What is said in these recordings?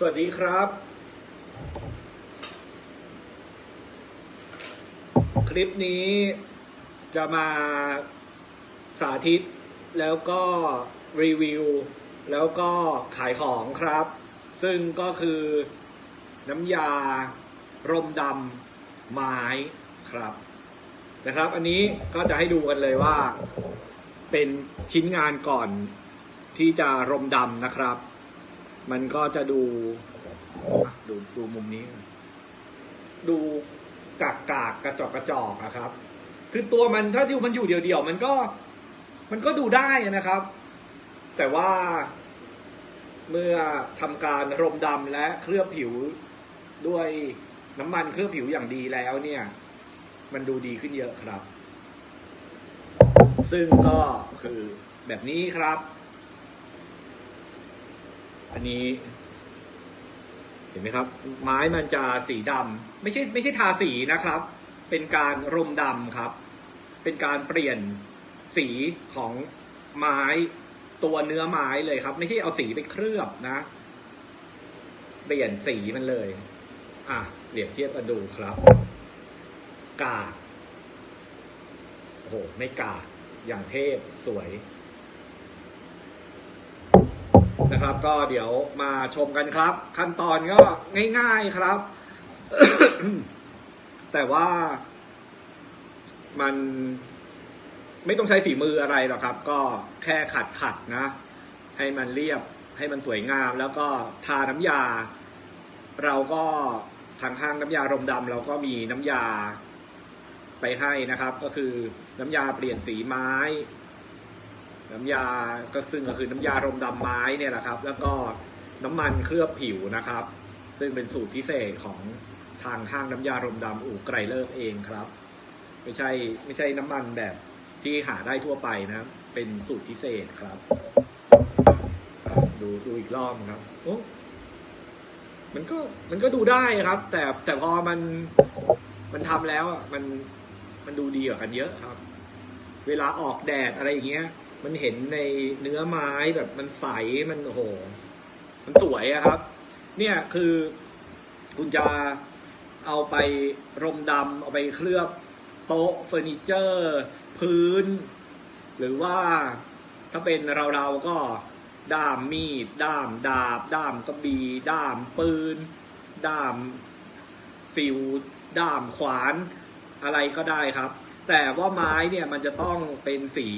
สวัสดีครับ คลิปนี้จะมาสาธิตแล้วก็รีวิว แล้วก็ขายของครับ ซึ่งก็คือน้ำยารมดำไม้ครับนะครับ อันนี้ก็จะให้ดูกันเลยว่า เป็นชิ้นงานก่อนที่จะรมดำนะครับ มันก็จะดูอะดูดูมุมนี้ ดูกากกากกระจอกกระจอกอะครับ คือตัวมันถ้าที่มันอยู่เดี่ยวๆมันก็ มันก็ดูได้นะครับ แต่ว่าเมื่อทำการรมดำและเคลือบผิวด้วยน้ำมันเคลือบผิวอย่างดีแล้วเนี่ย มันดูดีขึ้นเยอะครับ ซึ่งก็คือแบบนี้ครับ อันนี้ เห็นไหมครับ ไม้มันจะสีดำไม่ใช่ไม่ใช่ทาสีนะครับ เป็นการรมดำครับ เป็นการเปลี่ยนสีของไม้ตัวเนื้อไม้เลยครับ ไม่ใช่เอาสีไปเคลือบนะ เปลี่ยนสีมันเลย อะเปรียบเทียบกันดูครับ กาโอ้โหไม่กาอย่างเทพสวย นะครับ ก็เดี๋ยวมาชมกันครับ ขั้นตอนก็ง่ายๆครับ แต่ว่ามันไม่ต้องใช้ฝีมืออะไรหรอกครับ ก็แค่ขัดขัดนะ ให้มันเรียบให้มันสวยงาม แล้วก็ทาน้ำยา เราก็ทางห้างน้ำยารมดำเราก็มีน้ำยาไปให้นะครับ ก็คือน้ำยาเปลี่ยนสีไม้ น้ำยาก็ซึ่งก็คือน้ำยารมดำไม้เนี่ยแหละครับ แล้วก็น้ำมันเคลือบผิวนะครับ ซึ่งเป็นสูตรพิเศษของทางห้างน้ำยารมดำอู่ไกรเลิกเองครับ ไม่ใช่ไม่ใช่น้ำมันแบบที่หาได้ทั่วไปนะ เป็นสูตรพิเศษครับ ดูดูอีกรอบครับโอ้มันก็มันก็ดูได้ครับ แต่แต่พอมันมันทำแล้วมันมันดูดีกว่ากันเยอะครับ เวลาออกแดดอะไรอย่างเงี้ย มันเห็นในเนื้อไม้แบบมันใสมันโอ้โห มันสวยอะครับ เนี่ยคือคุณจะเอาไปรมดำเอาไปเคลือบโต๊ะเฟอร์นิเจอร์ พื้น หรือว่าถ้าเป็นเราๆก็ด้ามมีด ด้ามดาบ ด้ามกระบี่ ด้ามปืน ด้ามฟิวด้ามขวาน อะไรก็ได้ครับ แต่ว่าไม้เนี่ยมันจะต้องเป็นสี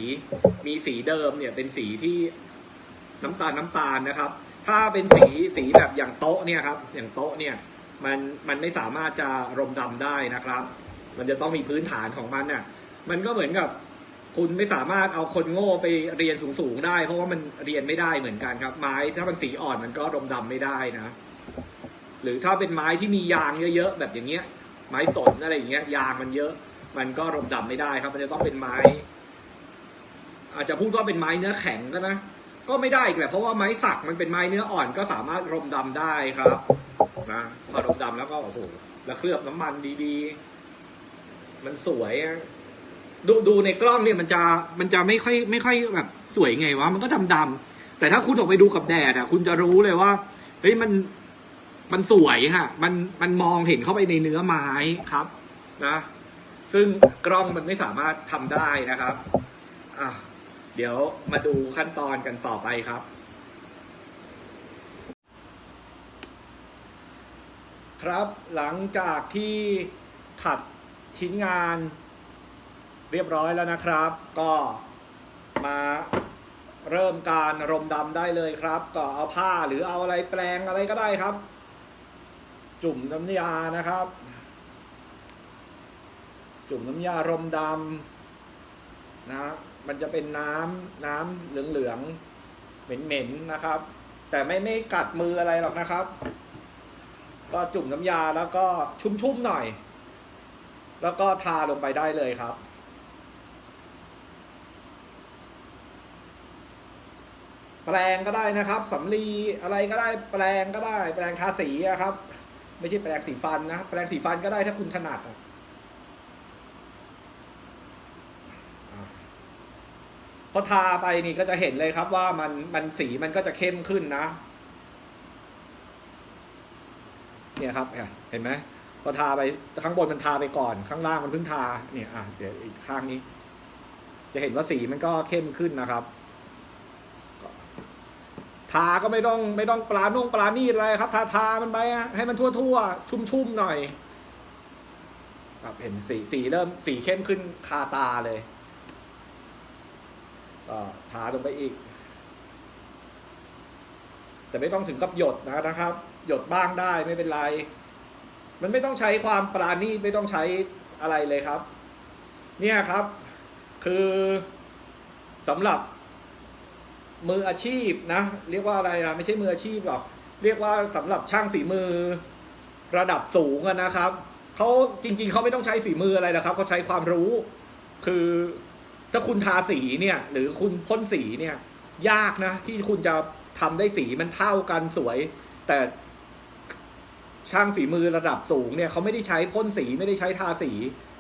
มีสีเดิมเนี่ยเป็นสีที่น้ำตาลน้ำตาลนะครับ ถ้าเป็นสีสีแบบอย่างโต๊ะเนี่ยครับ อย่างโต๊ะเนี่ยมันมันไม่สามารถจะรมดำได้นะครับ มันจะต้องมีพื้นฐานของมันน่ะ มันก็เหมือนกับคุณไม่สามารถเอาคนโง่ไปเรียนสูงๆได้ เพราะว่ามันเรียนไม่ได้เหมือนกันครับ ไม้ถ้ามันสีอ่อนมันก็รมดำไม่ได้นะ หรือถ้าเป็นไม้ที่มียางเยอะๆแบบอย่างเงี้ย ไม้สนอะไรอย่างเงี้ยยางมันเยอะ มันก็รมดำไม่ได้ครับ มันจะต้องเป็นไม้ อาจจะพูดว่าเป็นไม้เนื้อแข็งก็นะ ก็ไม่ได้อีกแหละเพราะว่าไม้สักมันเป็นไม้เนื้ออ่อนก็สามารถรมดำได้ครับนะพอรมดำแล้วก็โอ้โหแล้วเคลือบน้ำมันดีๆ มันสวยดูดูในกล้องเนี่ยมันจะมันจะไม่ค่อยไม่ค่อยแบบ สวยไงวะมันก็ดำๆแต่ถ้าคุณออกไปดูกับแดดอะ คุณจะรู้เลยว่าเฮ้ยมันมันสวยฮะ มันมันมองเห็นเข้าไปในเนื้อไม้ครับ นะ ซึ่งกล้องมันไม่สามารถทำได้นะครับอะเดี๋ยวมาดูขั้นตอนกันต่อไปครับ ครับหลังจากที่ขัดชิ้นงานเรียบร้อยแล้วนะครับ ก็มาเริ่มการรมดำได้เลยครับ ก็เอาผ้าหรือเอาอะไรแปลงอะไรก็ได้ครับ จุ่มน้ำยานะครับ จุ่มน้ำยารมดำนะ มันจะเป็นน้ำน้ำเหลืองๆเหม็นๆนะครับ แต่ไม่ไม่กัดมืออะไรหรอกนะครับ ก็จุ่มน้ำยาแล้วก็ชุ่มๆหน่อย แล้วก็ทาลงไปได้เลยครับแปลงก็ได้นะครับสำลีอะไรก็ได้แปลงก็ได้ แปลงทาสีอะครับ ไม่ใช่แปลงสีฟันนะ แปลงสีฟันก็ได้ถ้าคุณถนัดอะ พอทาไปนี่ก็จะเห็นเลยครับว่ามันมันสีมันก็จะเข้มขึ้นนะ เนี่ยครับเห็นไหมพอทาไปข้างบนมันทาไปก่อนข้างล่างมันเพิ่งทาเนี่ยอะเดี๋ยวอีกข้างนี้ จะเห็นว่าสีมันก็เข้มขึ้นนะครับทาก็ไม่ต้องไม่ต้องปลานุ่งปลานีดอะไรครับ ทาทามันไปให้มันทั่วทั่วชุ่มชุ่มหน่อยครับเห็นสีสีเริ่มสีเข้มขึ้นคาตาเลย ก็ทาลงไปอีก แต่ไม่ต้องถึงกับหยดนะนะครับ หยดบ้างได้ไม่เป็นไร มันไม่ต้องใช้ความปราณีตไม่ต้องใช้อะไรเลยครับ เนี่ยครับ คือสำหรับมืออาชีพนะ เรียกว่าอะไรนะไม่ใช่มืออาชีพหรอกเรียกว่าสำหรับช่างฝีมือระดับสูงนะครับเขาจริง ๆเขาไม่ต้องใช้ฝีมืออะไรนะครับเขาใช้ความรู้ คือ ถ้าคุณทาสีเนี่ย หรือคุณพ่นสีเนี่ย ยากนะ ที่คุณจะทำได้สีมันเท่ากันสวย แต่ช่างฝีมือระดับสูงเนี่ยเขาไม่ได้ใช้พ่นสีไม่ได้ใช้ทาสี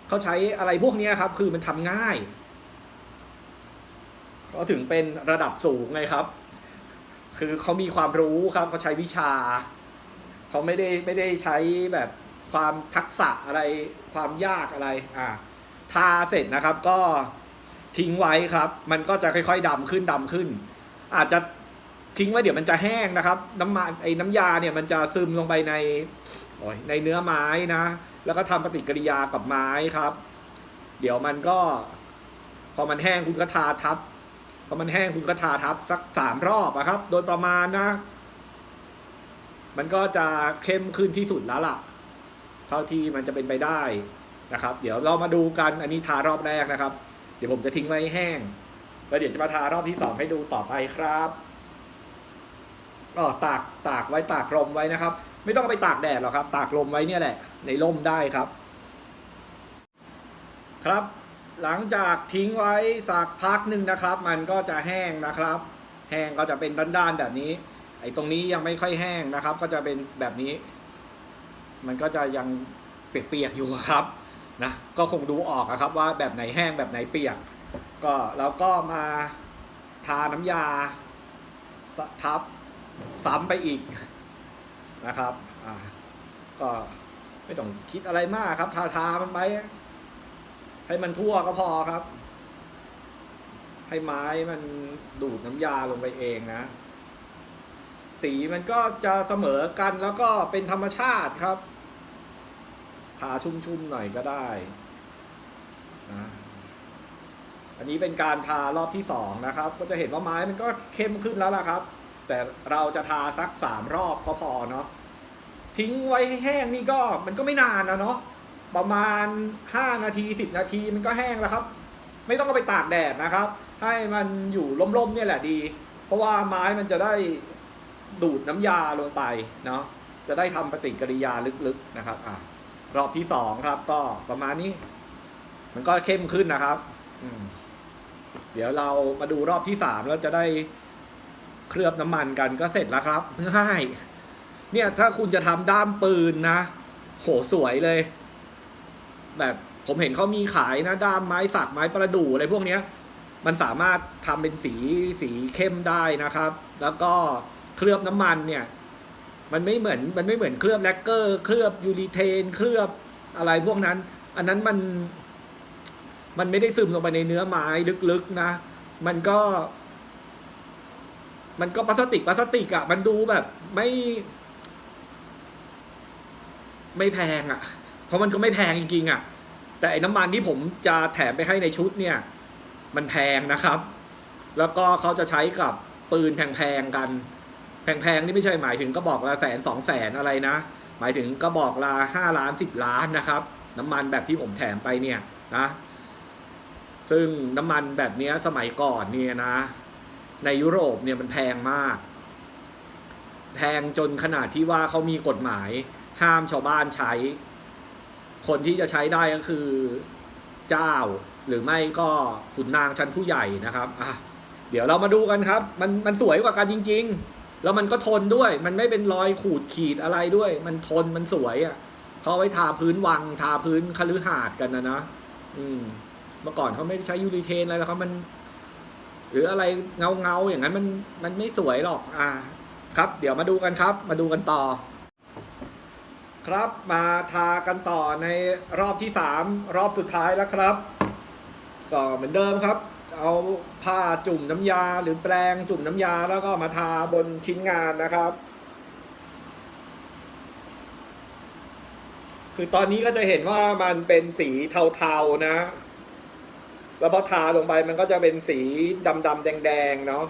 เขาใช้อะไรพวกนี้ครับ คือมันทำง่ายเขาถึงเป็นระดับสูงไงครับ คือเขามีความรู้ครับเขาใช้วิชาเขาไม่ได้ไม่ได้ใช้แบบความทักษะอะไรความยากอะไร อ่าทาเสร็จนะครับก็ ทิ้งไว้ครับ มันก็จะค่อยๆดำขึ้นดำขึ้น อาจจะทิ้งไว้เดี๋ยวมันจะแห้งนะครับ น้ำมันไอ้น้ำยาเนี่ยมันจะซึมลงไปในในเนื้อไม้นะ แล้วก็ทำปฏิกิริยากับไม้ครับ เดี๋ยวมันก็ พอมันแห้งคุณก็ทาทับพอมันแห้งคุณก็ทาทับสักสามรอบอะครับ โดยประมาณนะ มันก็จะเข้มขึ้นที่สุดแล้วล่ะ เท่าที่มันจะเป็นไปได้นะครับ เดี๋ยวเรามาดูกันอันนี้ทารอบแรกนะครับ เดี๋ยวผมจะทิ้งไว้แห้ง แล้วเดี๋ยวจะมาทารอบที่สองให้ดูต่อไปครับก็ตากตากไว้ตากลมไว้นะครับ ไม่ต้องไปตากแดดหรอกครับ ตากลมไว้เนี่ยแหละ ในร่มได้ครับ ครับ หลังจากทิ้งไว้สักพักหนึ่งนะครับ มันก็จะแห้งนะครับ แห้งก็จะเป็นด้านๆแบบนี้ ไอ้ตรงนี้ยังไม่ค่อยแห้งนะครับ ก็จะเป็นแบบนี้ มันก็จะยังเปียกๆอยู่ครับ นะก็คงดูออกอะครับว่าแบบไหนแห้งแบบไหนเปียก ก็เราก็มาทาน้ำยาทับซ้ำไปอีกนะครับก็ไม่ต้องคิดอะไรมากครับ ทาทามันไปให้มันทั่วก็พอครับ ให้ไม้มันดูดน้ำยาลงไปเองนะ สีมันก็จะเสมอกันแล้วก็เป็นธรรมชาติครับ ทาชุ่มๆหน่อยก็ได้นะอันนี้เป็นการทารอบที่สองนะครับ ก็จะเห็นว่าไม้มันก็เข้มขึ้นแล้วล่ะครับ แต่เราจะทาสักสามรอบก็พอเนาะทิ้งไว้ให้แห้งนี่ก็มันก็ไม่นานนะเนาะประมาณห้านาทีสิบนาทีมันก็แห้งแล้วครับ ไม่ต้องเอาไปตากแดดนะครับ ให้มันอยู่ร่มๆเนี่ยแหละดี เพราะว่าไม้มันจะได้ดูดน้ำยาลงไปเนาะจะได้ทำปฏิกิริยาลึกๆนะครับอะ รอบที่สองครับ ก็ประมาณนี้ มันก็เข้มขึ้นนะครับเดี๋ยวเรามาดูรอบที่สามแล้วจะได้เคลือบน้ำมันกันก็เสร็จแล้วครับง่ายเนี่ย ถ้าคุณจะทำด้ามปืนนะ โหสวยเลย แบบผมเห็นเขามีขายนะ ด้ามไม้สักไม้ประดู่อะไรพวกเนี้ย มันสามารถทำเป็นสีสีเข้มได้นะครับ แล้วก็เคลือบน้ำมันเนี่ย มันไม่เหมือนมันไม่เหมือนเคลือบแลกเกอร์เคลือบยูริเทน เคลือบอะไรพวกนั้น อันนั้นมัน มันไม่ได้ซึมลงไปในเนื้อไม้ลึกๆนะ มันก็ มันก็พลาสติกพลาสติกอะ่ะ มันดูแบบ ไม่ ไม่แพงอะ่ะ เพราะมันก็ไม่แพงจริงๆอะ่ะ แต่ไอ้น้ำมันที่ผมจะแถมไปให้ในชุดเนี่ย มันแพงนะครับ แล้วก็เขาจะใช้กับปืนแพงๆกัน แพงๆนี่ไม่ใช่หมายถึงกระบอกละแสนสองแสนอะไรนะ หมายถึงกระบอกละห้าล้านสิบล้านนะครับ น้ำมันแบบที่ผมแถมไปเนี่ยนะซึ่งน้ำมันแบบนี้สมัยก่อนเนี่ยนะ ในยุโรปเนี่ยมันแพงมาก แพงจนขนาดที่ว่าเขามีกฎหมาย ห้ามชาวบ้านใช้ คนที่จะใช้ได้ก็คือเจ้าหรือไม่ก็ขุนนางชั้นผู้ใหญ่นะครับอะเดี๋ยวเรามาดูกันครับ มันมันสวยกว่ากันจริง ๆ แล้วมันก็ทนด้วย มันไม่เป็นรอยขูดขีดอะไรด้วย มันทนมันสวยอะเขาไว้ทาพื้นวัง ทาพื้นคฤหาสน์กันนะนะอืม เมื่อก่อนเขาไม่ใช้ยูริเทนอะไรแล้วเขามัน หรืออะไรเงาเงาอย่างนั้นมันมันไม่สวยหรอก อ่า ครับ เดี๋ยวมาดูกันครับ มาดูกันต่อ ครับมาทากันต่อในรอบที่สามรอบสุดท้ายแล้วครับ ก็เหมือนเดิมครับ เอาผ้าจุ่มน้ำยาหรือแปรงจุ่มน้ำยาแล้วก็มาทาบนชิ้นงานนะครับ คือตอนนี้ก็จะเห็นว่ามันเป็นสีเทาๆนะ แล้วพอทาลงไปมันก็จะเป็นสีดำๆแดงๆเนาะ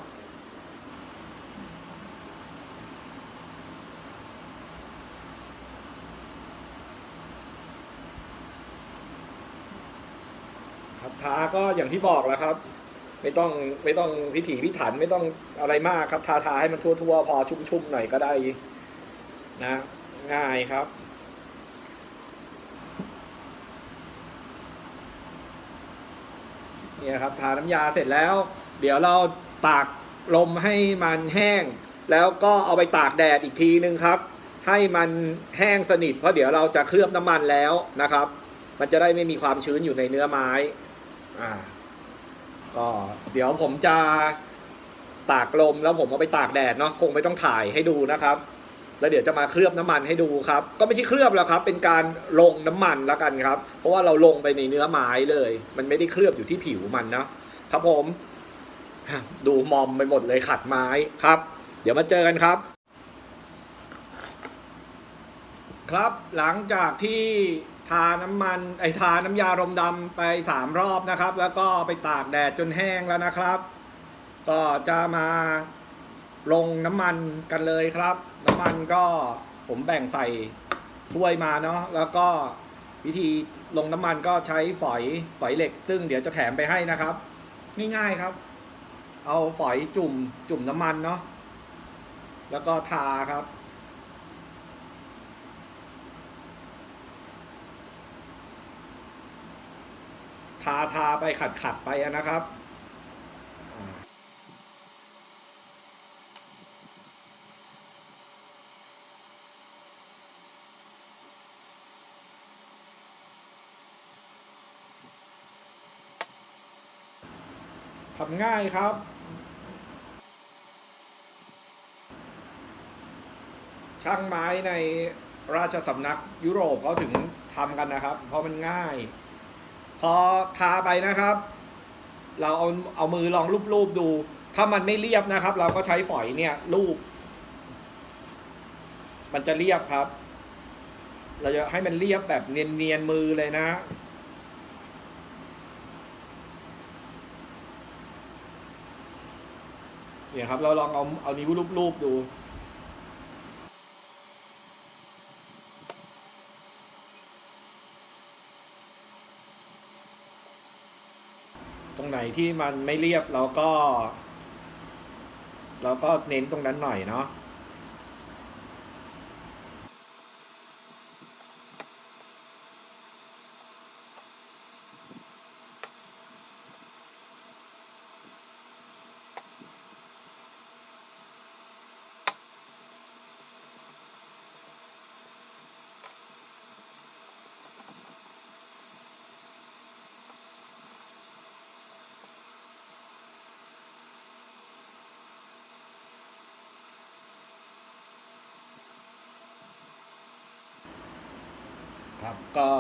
ครับทาก็อย่างที่บอกแล้วครับ ไม่ต้องไม่ต้องพิถีพิถันไม่ต้องอะไรมากครับทาทาให้มันทั่วๆ พอชุ่มๆหน่อยก็ได้นะ ง่ายครับเนี่ยครับทาน้ำยาเสร็จแล้ว เดี๋ยวเราตากลมให้มันแห้ง แล้วก็เอาไปตากแดดอีกทีนึงครับ ให้มันแห้งสนิทเพราะเดี๋ยวเราจะเคลือบน้ำมันแล้วนะครับ มันจะได้ไม่มีความชื้นอยู่ในเนื้อไม้ อ่า ก็เดี๋ยวผมจะตากลมแล้วผมเอาไปตากแดดเนาะคงไม่ต้องถ่ายให้ดูนะครับ แล้วเดี๋ยวจะมาเคลือบน้ำมันให้ดูครับ ก็ไม่ใช่เคลือบแล้วครับ เป็นการลงน้ำมันแล้วกันครับ เพราะว่าเราลงไปในเนื้อไม้เลย มันไม่ได้เคลือบอยู่ที่ผิวมันนะครับผม ดูมอมไปหมดเลยขัดไม้ครับ เดี๋ยวมาเจอกันครับ ครับหลังจากที่ ทาน้ำมันไอทาน้ำยารมดำไปสามรอบนะครับ แล้วก็ไปตากแดดจนแห้งแล้วนะครับ ก็จะมาลงน้ำมันกันเลยครับ น้ำมันก็ผมแบ่งใส่ถ้วยมาเนาะแล้วก็วิธีลงน้ำมันก็ใช้ฝอยฝอยเหล็ก ซึ่งเดี๋ยวจะแถมไปให้นะครับ ง่ายๆครับ เอาฝอยจุ่มจุ่มน้ำมันเนาะแล้วก็ทาครับ ทาทาไปขัดขัดไปนะครับทำง่ายครับ ช่างไม้ในราชสำนักยุโรปเขาถึงทำกันนะครับ เพราะมันง่าย พอทาไปนะครับ เราเอาเอามือลองรูปๆดู ถ้ามันไม่เรียบนะครับ เราก็ใช้ฝอยเนี่ยรูป มันจะเรียบครับ เราจะให้มันเรียบแบบเนียนๆมือเลยนะเนี่ยครับ เราลองเอาเอานิ้วรูปๆดู ตรงไหนที่มันไม่เรียบเราก็ เราก็เน้นตรงนั้นหน่อยเนาะ ครับ ก็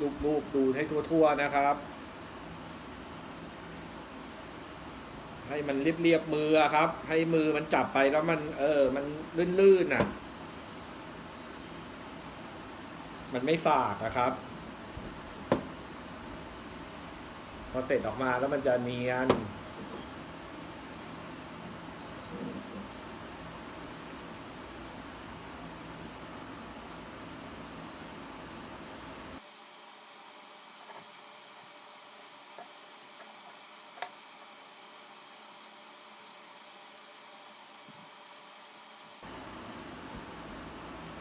รูปรูปดูให้ทั่วๆนะครับ ให้มันเรียบๆมือครับ ให้มือมันจับไปแล้วมัน เออ มันลื่นๆน่ะ มันไม่ฝาดนะครับพอเสร็จออกมาแล้วมันจะเนียน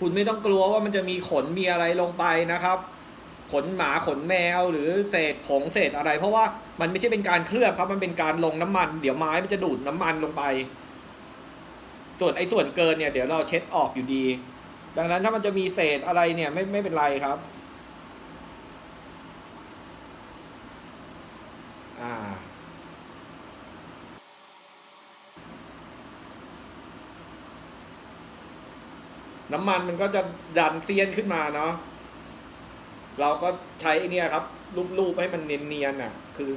คุณไม่ต้องกลัวว่ามันจะมีขนมีอะไรลงไปนะครับ ขนหมาขนแมวหรือเศษผงเศษอะไร เพราะว่ามันไม่ใช่เป็นการเคลือบครับ มันเป็นการลงน้ำมัน เดี๋ยวไม้มันจะดูดน้ำมันลงไป ส่วนไอ้ส่วนเกินเนี่ยเดี๋ยวเราเช็ดออกอยู่ดี ดังนั้นถ้ามันจะมีเศษอะไรเนี่ยไม่ไม่เป็นไรครับอ่า น้ำมันมันก็จะดันเซียนขึ้นมาเนาะเราก็ใช้ไอเนี่ยครับรูปๆให้มันเนียนๆน่ะ คือ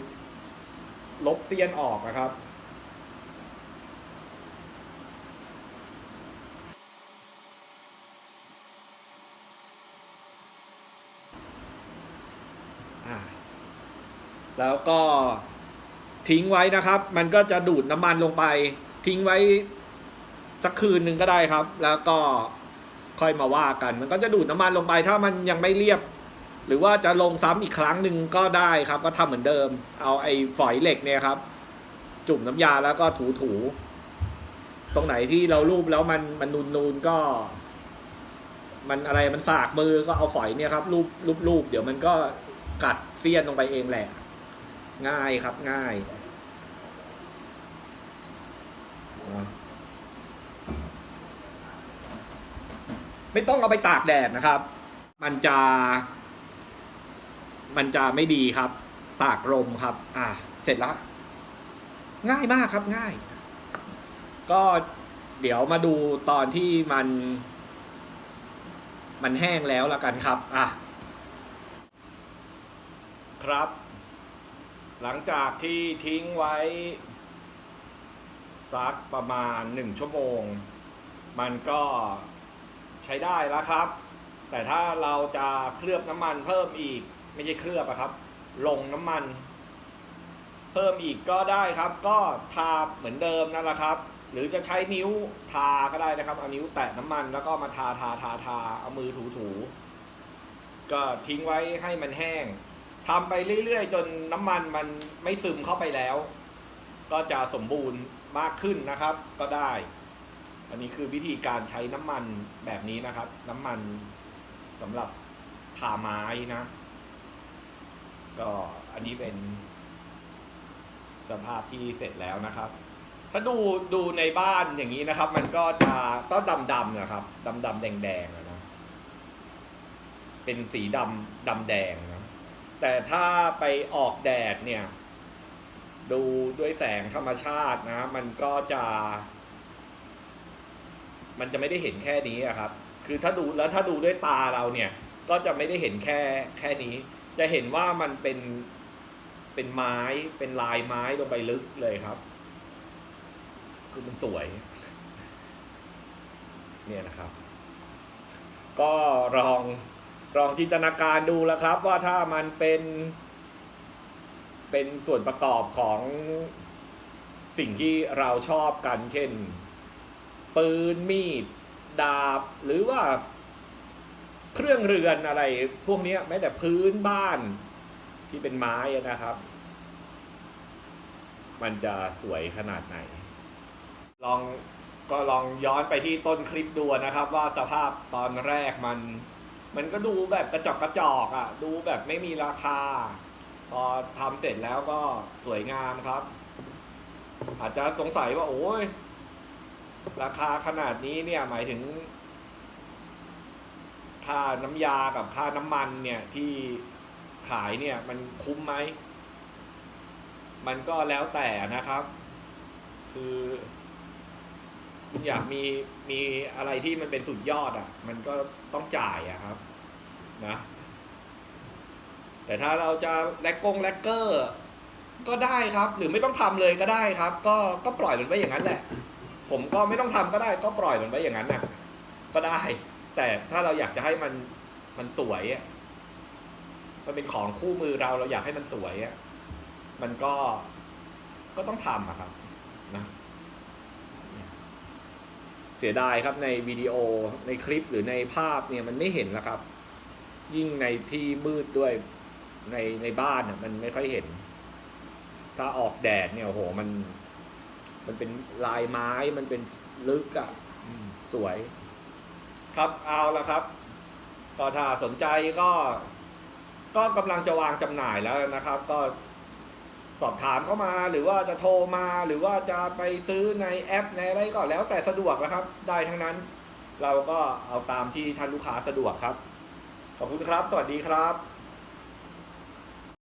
ลบเซียนออกนะครับแล้วก็ทิ้งไว้นะครับ มันก็จะดูดน้ำมันลงไป ทิ้งไว้สักคืนหนึ่งก็ได้ครับ แล้วก็ ค่อยมาว่ากัน มันก็จะดูดน้ำมันลงไปถ้ามันยังไม่เรียบ หรือว่าจะลงซ้ำอีกครั้งหนึ่งก็ได้ครับ ก็ทำเหมือนเดิม เอาไอ้ฝอยเหล็กเนี่ยครับ จุ่มน้ำยาแล้วก็ถูถูๆตรงไหนที่เรารูปแล้วมันมันนูนนูนๆก็ มันอะไรมันสากมือก็เอาฝอยเนี่ยครับรูปรูปรูปเดี๋ยวมันก็กัดเสี้ยนลงไปเองแหละ ง่ายครับง่ายอะ ไม่ต้องเอาไปตากแดดนะครับ มันจะ มันจะไม่ดีครับ ตากลมครับ อ่า เสร็จแล้วง่ายมากครับง่าย ก็เดี๋ยวมาดูตอนที่มัน มันแห้งแล้วละกันครับ อะ ครับ หลังจากที่ทิ้งไว้สักประมาณหนึ่งชั่วโมง มันก็ ใช้ได้แล้วครับ แต่ถ้าเราจะเคลือบน้ำมันเพิ่มอีกไม่ใช่เคลือบอะครับ ลงน้ำมัน เพิ่มอีกก็ได้ครับ ก็ทาเหมือนเดิมนั่นแหละครับ หรือจะใช้นิ้วทาก็ได้นะครับ เอานิ้วแตะน้ำมันแล้วก็มาทาทาทาทาเอามือถูถูๆก็ทิ้งไว้ให้มันแห้งทำไปเรื่อยๆ จนน้ำมันมันไม่ซึมเข้าไปแล้ว ก็จะสมบูรณ์มากขึ้นนะครับ ก็ได้ อันนี้คือวิธีการใช้น้ำมันแบบนี้นะครับ น้ำมันสำหรับทาไม้นะ ก็อันนี้เป็น สภาพที่เสร็จแล้วนะครับ ถ้าดูดูในบ้านอย่างนี้นะครับ มันก็จะก็ดำดำนะครับดำดำแดงแดงนะเป็นสีดำดำแดงนะแต่ถ้าไปออกแดดเนี่ย ดูด้วยแสงธรรมชาตินะ มันก็จะ มันจะไม่ได้เห็นแค่นี้อะครับ คือถ้าดูแล้วถ้าดูด้วยตาเราเนี่ย ก็จะไม่ได้เห็นแค่แค่นี้ จะเห็นว่ามันเป็นเป็นไม้เป็นลายไม้ลงไปลึกเลยครับ คือมันสวย เนี่ยนะครับ ก็ลองลองจินตนาการดูแล้วครับ ว่าถ้ามันเป็นเป็นส่วนประกอบของสิ่งที่เราชอบกันเช่น ปืนมีด ดาบ หรือว่า เครื่องเรือนอะไร พวกนี้แม้แต่พื้นบ้านที่เป็นไม้นะครับ มันจะสวยขนาดไหน ลองก็ลองย้อนไปที่ต้นคลิปดูนะครับ ว่าสภาพตอนแรกมัน มันก็ดูแบบกระจอกกระจอกอะ่ะ ดูแบบไม่มีราคา พอทำเสร็จแล้วก็สวยงามครับ อาจจะสงสัยว่าโอ้ย ราคาขนาดนี้เนี่ยหมายถึง ค่าน้ำยากับค่าน้ำมันเนี่ยที่ขายเนี่ยมันคุ้มไหม มันก็แล้วแต่นะครับ คือ คุณอยากมีมีอะไรที่มันเป็นสุดยอดอะ มันก็ต้องจ่ายอะครับ นะ แต่ถ้าเราจะแลกกงแลกเกอร์ ก็ได้ครับ หรือไม่ต้องทำเลยก็ได้ครับ ก็ก็ปล่อยมันไว้อย่างนั้นแหละ ผมก็ไม่ต้องทำก็ได้ก็ปล่อยมันไว้อย่างนั้นน่ะ ก็ได้ แต่ถ้าเราอยากจะให้มันมันสวยมันเป็นของคู่มือเราเราอยากให้มันสวยมันก็ก็ต้องทำอะครับนะเสียดายครับในวิดีโอในคลิปหรือในภาพเนี่ยมันไม่เห็นแล้วครับ ยิ่งในที่มืดด้วยในในบ้านน่ะมันไม่ค่อยเห็น ถ้าออกแดดเนี่ยโหมัน มันเป็นลายไม้มันเป็นลึกอะ่ะอืมสวย ครับเอาละครับ ก็ถ้าสนใจก็ ก็กำลังจะวางจำหน่ายแล้วนะครับ ก็สอบถามเข้ามาหรือว่าจะโทรมาหรือว่าจะไปซื้อในแอปในอะไรก็แล้วแต่สะดวกนะครับ ได้ทั้งนั้น เราก็เอาตามที่ท่านลูกค้าสะดวกครับ ขอบคุณครับ สวัสดีครับ